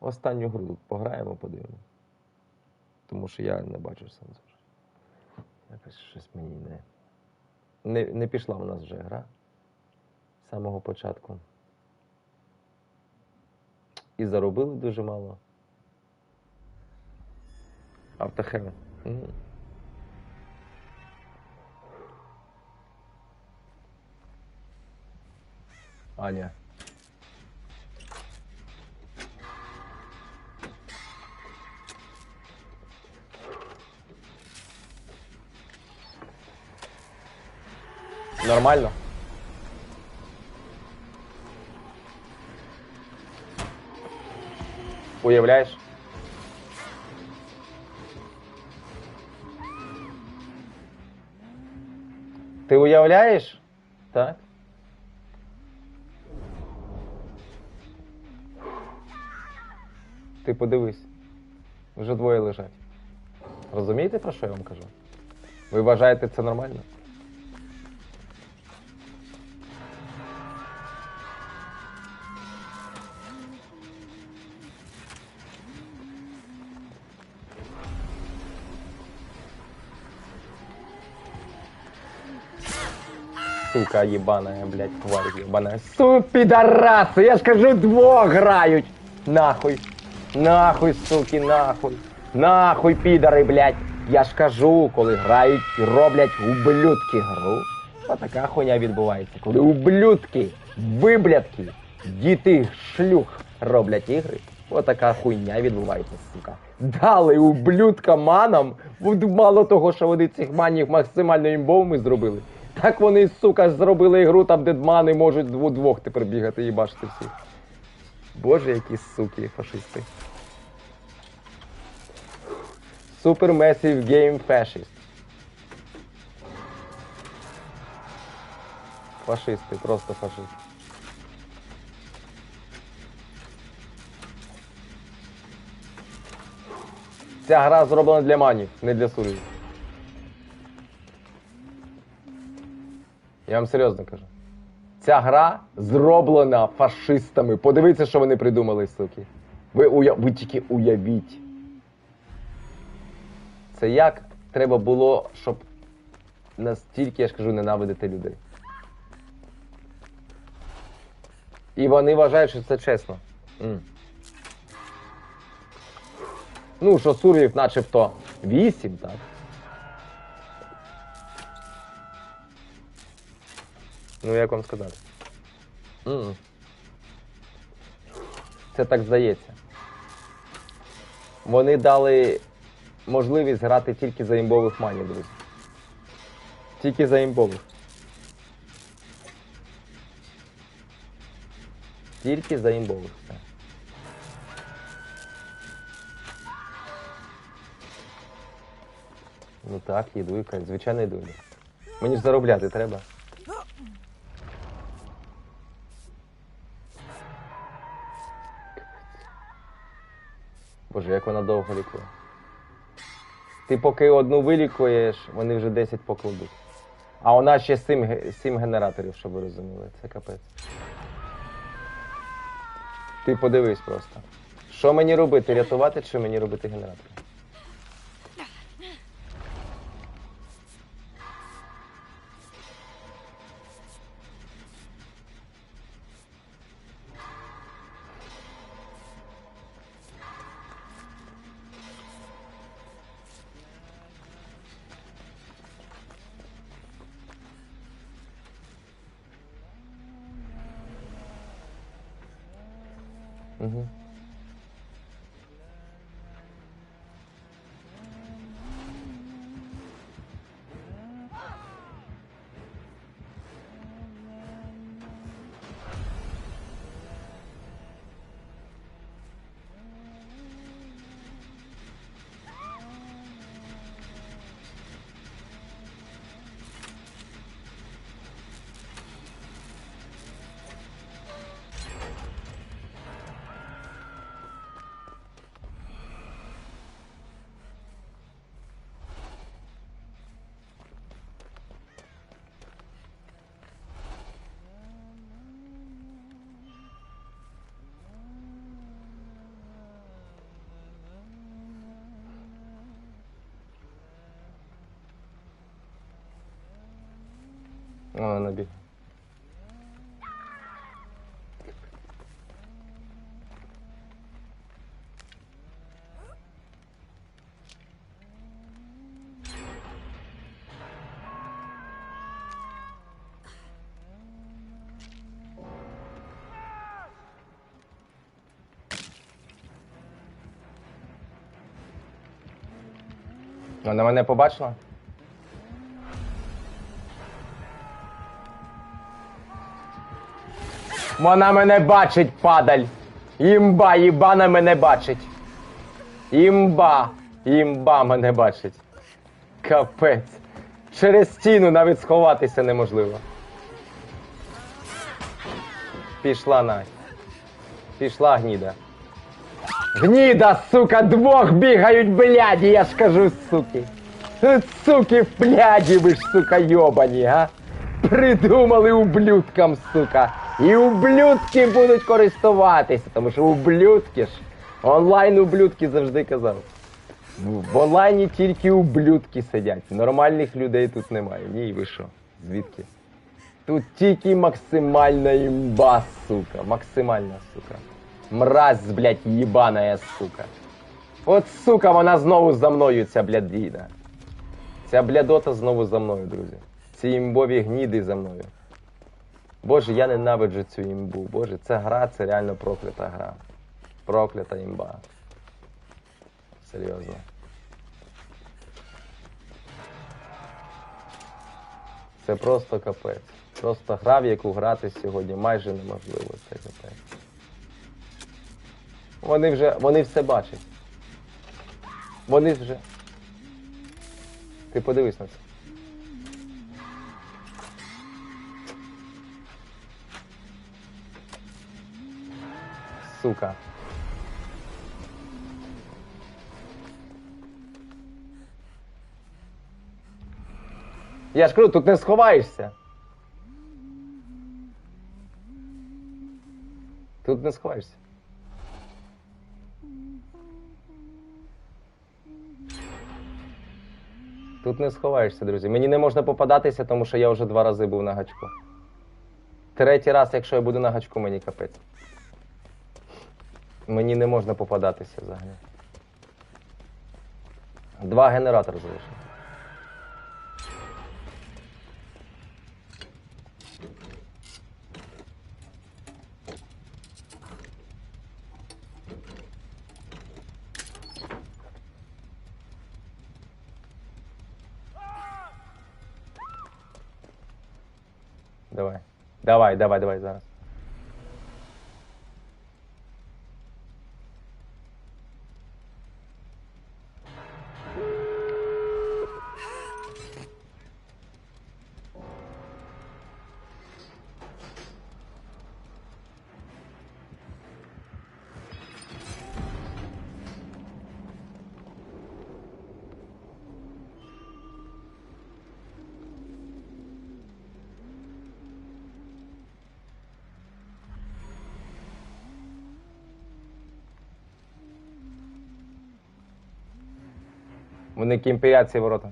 останню гру пограємо, подивимося. Тому що я не бачу сенсу. Якось щось мені не. Не, не пішла в нас вже гра з самого початку. І заробили дуже мало. Автохеми. М. Аня. Нормально? Уявляєш? Ти уявляєш? Так? Ти подивись. Вже двоє лежать. Розумієте, про що я вам кажу? Ви вважаєте це нормально? Сука ебаная, блядь, тварь ебаная. Су, пидорасы, я ж кажу, двох грають. Нахуй. Нахуй, суки, нахуй. Нахуй, підари, блядь. Я ж кажу, коли грають роблять ублюдки гру. Отака хуйня відбувається. Коли ублюдки, виблядки, діти шлюх роблять ігри. Отака хуйня відбувається, сука. Дали ублюдкам манам, мало того, що вони цих манів максимально імбовими зробили. Так вони, сука, зробили ігру там, де мани можуть вдвох тепер бігати і бачити всіх. Боже, які суки фашисти. Super Massive Game Fascist. Фашисти, просто фашисти. Ця гра зроблена для манів, не для сурів. Я вам серйозно кажу. Ця гра зроблена фашистами. Подивіться, що вони придумали, суки. Ви, уя... Ви тільки уявіть. Це як треба було, щоб настільки, я ж кажу, ненавидити людей. І вони вважають, що це чесно. М. Ну, що сурів начебто 8, так? Ну, як вам сказати? М-м. Це так здається. Вони дали можливість грати тільки за імбових манів, друзі. Тільки за імбових. Тільки за імбових все. Ну так, їду, звичайно йду. Мені ж заробляти треба. Боже, як вона довго лікує. Ти поки одну вилікуєш, вони вже 10 покладуть. А у нас ще 7, 7 генераторів, щоб ви розуміли. Це капець. Ти подивись просто. Що мені робити? Рятувати чи мені робити генератор? Mm-hmm. О, набіг. Вона мене побачила? Вона мене бачить, падаль. Імба, їбана мене бачить. Імба, імба мене бачить. Капець. Через стіну навіть сховатися неможливо. Пішла Надь. Пішла гніда. Гніда, сука, двох бігають, бляді, я ж кажу, суки. Суки, бляді, ви ж, сука, йобані, га? Придумали ублюдкам, сука. І ублюдки будуть користуватися, тому що ублюдки ж. Онлайн ублюдки завжди казав. В в онлайні тільки ублюдки сидять. Нормальних людей тут немає. Ні, ви що? Звідки? Тут тільки максимальна імба, сука. Максимальна, сука. Мразь, блядь, їбаная, сука. От, сука, вона знову за мною, ця блядіна. Ця блядота знову за мною, друзі. Ці імбові гніди за мною. Боже, я ненавиджу цю імбу. Боже, ця гра це реально проклята гра. Проклята імба. Серйозно. Це просто капець. Просто гра, в яку грати сьогодні майже неможливо. Це капець. Вони вже. Вони все бачать. Вони вже. Ти подивись на це. Сука. Я ж кажу, тут не сховаєшся. Тут не сховаєшся. Тут не сховаєшся, друзі. Мені не можна попадатися, тому що я вже два рази був на гачку. Третій раз, якщо я буду на гачку, мені капець. Мені не можна попадатися взагалі. Два генератори залишилось. Давай. Давай, давай, давай зараз. Вони кімпіять ці ворота.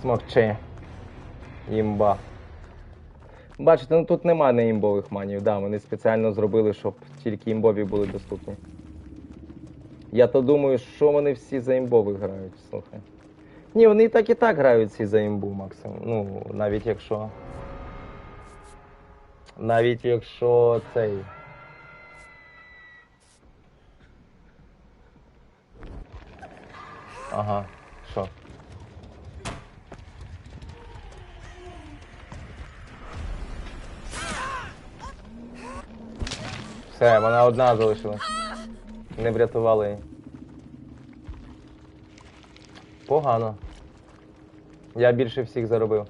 Смокче. Імба. Бачите, ну тут немає неімбових манів, да, вони спеціально зробили, щоб тільки імбові були доступні. Я то думаю, що вони всі за імбових грають, слухай. Ні, вони і так і так грають всі за імбу, максимум. Ну, навіть якщо. Навіть якщо цей. Ага, що? Все, вона одна залишилась. Не врятували. Погано. Я більше всіх заробив.